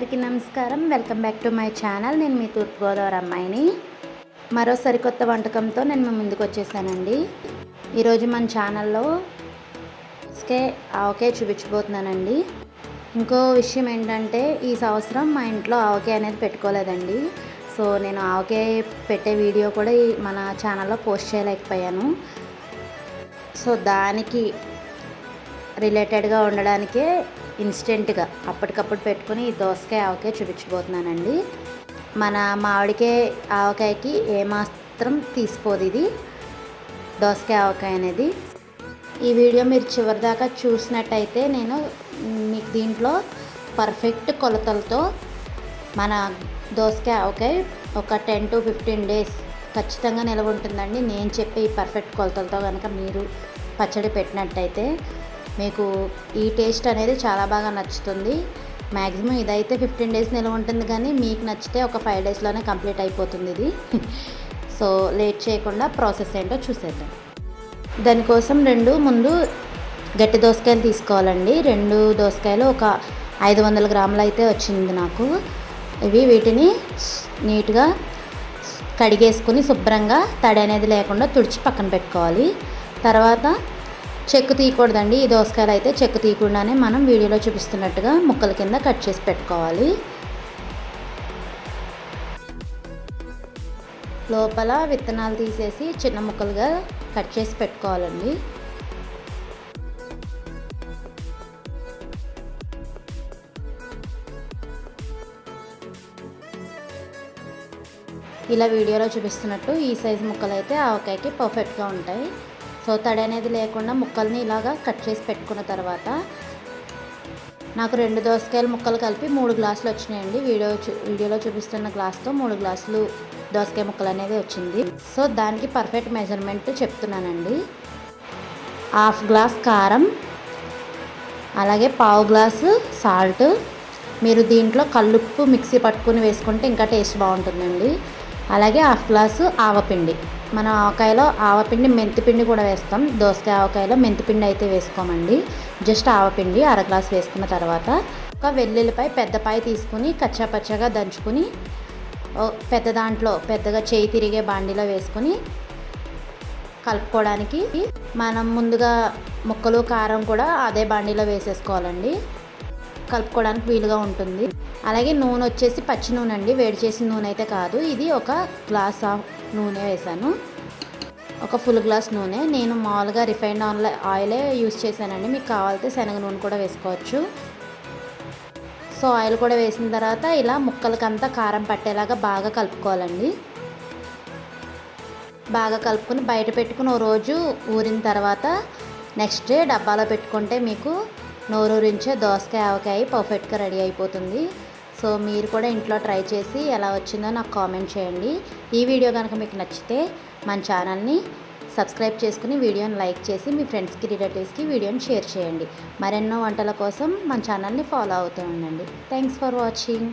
నమస్కారం. Welcome back to my channel. నేను మీ తూర్పుగోదావరి అమ్మాయిని. మరో సరికొత్త వంటకంతో నేను మీ ముందుకు వచ్చేసానండి. ఈరోజు మన ఛానల్లో స్కే ఆవకాయ చూపించబోతున్నానండి. ఇంకో విషయం ఏంటంటే ఈ సంవత్సరం మా ఇంట్లో ఆవకాయ అనేది పెట్టుకోలేదండి. సో నేను ఆవకాయ పెట్టే వీడియో కూడా ఈ మన ఛానల్లో పోస్ట్ చేయలేకపోయాను. సో దానికి రిలేటెడ్గా ఉండడానికే ఇన్స్టెంట్గా అప్పటికప్పుడు పెట్టుకుని ఈ దోసకాయ ఆవకాయ చూపించబోతున్నానండి. మన మామిడికాయ ఆవకాయకి ఏమాత్రం తీసిపోదు ఇది. దోసకాయ ఆవకాయ అనేది. ఈ వీడియో మీరు చివరిదాకా చూసినట్టయితే నేను మీకు దీంట్లో పర్ఫెక్ట్ కొలతలతో మన దోసకాయ ఆవకాయ ఒక టెన్ టు ఫిఫ్టీన్ డేస్ ఖచ్చితంగా నిల్వ ఉంటుందండి. నేను చెప్పే ఈ పర్ఫెక్ట్ కొలతలతో కనుక మీరు పచ్చడి పెట్టినట్టయితే మీకు ఈ టేస్ట్ అనేది చాలా బాగా నచ్చుతుంది. మ్యాక్సిమం ఇదైతే ఫిఫ్టీన్ డేస్ నిల్వ ఉంటుంది కానీ మీకు నచ్చితే ఒక ఫైవ్ డేస్లోనే కంప్లీట్ అయిపోతుంది ఇది. సో లేట్ చేయకుండా ప్రాసెస్ ఏంటో చూసేద్దాం. దానికోసం రెండు ముందు గట్టి దోసకాయలు తీసుకోవాలండి. రెండు దోసకాయలు ఒక ఐదు వందల గ్రాములు అయితే వచ్చింది నాకు. ఇవి వీటిని నీట్గా కడిగేసుకుని శుభ్రంగా తడి అనేది లేకుండా తుడిచి పక్కన పెట్టుకోవాలి. తర్వాత చెక్కు తీయకూడదండి. ఈ దోసకాయలు అయితే చెక్కు తీయకుండానే మనం వీడియోలో చూపిస్తున్నట్టుగా ముక్కల కింద కట్ చేసి పెట్టుకోవాలి. లోపల విత్తనాలు తీసేసి చిన్న ముక్కలుగా కట్ చేసి పెట్టుకోవాలండి. ఇలా వీడియోలో చూపిస్తున్నట్టు ఈ సైజు ముక్కలు అయితే ఆవకాయకి పర్ఫెక్ట్గా ఉంటాయి. సో తడి అనేది లేకుండా ముక్కల్ని ఇలాగా కట్ చేసి పెట్టుకున్న తర్వాత నాకు రెండు దోసకాయల ముక్కలు కలిపి మూడు గ్లాసులు వచ్చినాయండి. వీడియో వీడియోలో చూపిస్తున్న గ్లాస్తో మూడు గ్లాసులు దోసకాయ ముక్కలు అనేది వచ్చింది. సో దానికి పర్ఫెక్ట్ మెజర్మెంట్ చెప్తున్నానండి. హాఫ్ గ్లాస్ కారం అలాగే పావు గ్లాసు సాల్ట్. మీరు దీంట్లో కల్లుప్పు మిక్సీ పట్టుకుని వేసుకుంటే ఇంకా టేస్ట్ బాగుంటుందండి. అలాగే హాఫ్ గ్లాసు ఆవపిండి. మనం ఆవకాయలో ఆవపిండి మెంతిపిండి కూడా వేస్తాం. దోసకాయ ఆవకాయలో మెంతిపిండి అయితే వేసుకోమండి. జస్ట్ ఆవపిండి అర గ్లాస్ వేసుకున్న తర్వాత ఒక వెల్లుల్లిపాయ పెద్దపాయ తీసుకుని కచ్చాపచ్చగా దంచుకుని పెద్ద దాంట్లో పెద్దగా చేయి తిరిగే బాండీలో వేసుకొని కలుపుకోవడానికి మనం ముందుగా ముక్కలు కారం కూడా అదే బాండీలో వేసేసుకోవాలండి. కలుపుకోవడానికి వీలుగా ఉంటుంది. అలాగే నూనె వచ్చేసి పచ్చి నూనె అండి వేడి చేసిన నూనె అయితే కాదు. ఇది ఒక గ్లాస్ ఆఫ్ నూనె వేసాను. ఒక ఫుల్ గ్లాస్ నూనె. నేను మామూలుగా రిఫైండ్ ఆయిల్ ఆయిలే యూస్ చేశానండి. మీకు కావాలితే శనగ నూనె కూడా వేసుకోవచ్చు. సో ఆయిల్ కూడా వేసిన తర్వాత ఇలా ముక్కలకంతా కారం పట్టేలాగా బాగా కలుపుకోవాలండి. బాగా కలుపుకొని బయట పెట్టుకుని ఓ రోజు ఊరిన తర్వాత నెక్స్ట్ డే డబ్బాలో పెట్టుకుంటే మీకు నోరూరించే దోసకాయ ఆవకాయ పర్ఫెక్ట్గా రెడీ అయిపోతుంది. సో మీరు కూడా ఇంట్లో ట్రై చేసి ఎలా వచ్చిందో నాకు కామెంట్ చేయండి. ఈ వీడియో కనుక మీకు నచ్చితే మన ఛానల్ని సబ్స్క్రైబ్ చేసుకుని వీడియోని లైక్ చేసి మీ ఫ్రెండ్స్కి రిలేటివ్స్కి వీడియోని షేర్ చేయండి. మరెన్నో వంటల కోసం మన ఛానల్ని ఫాలో అవుతూ ఉండండి. Thanks for watching.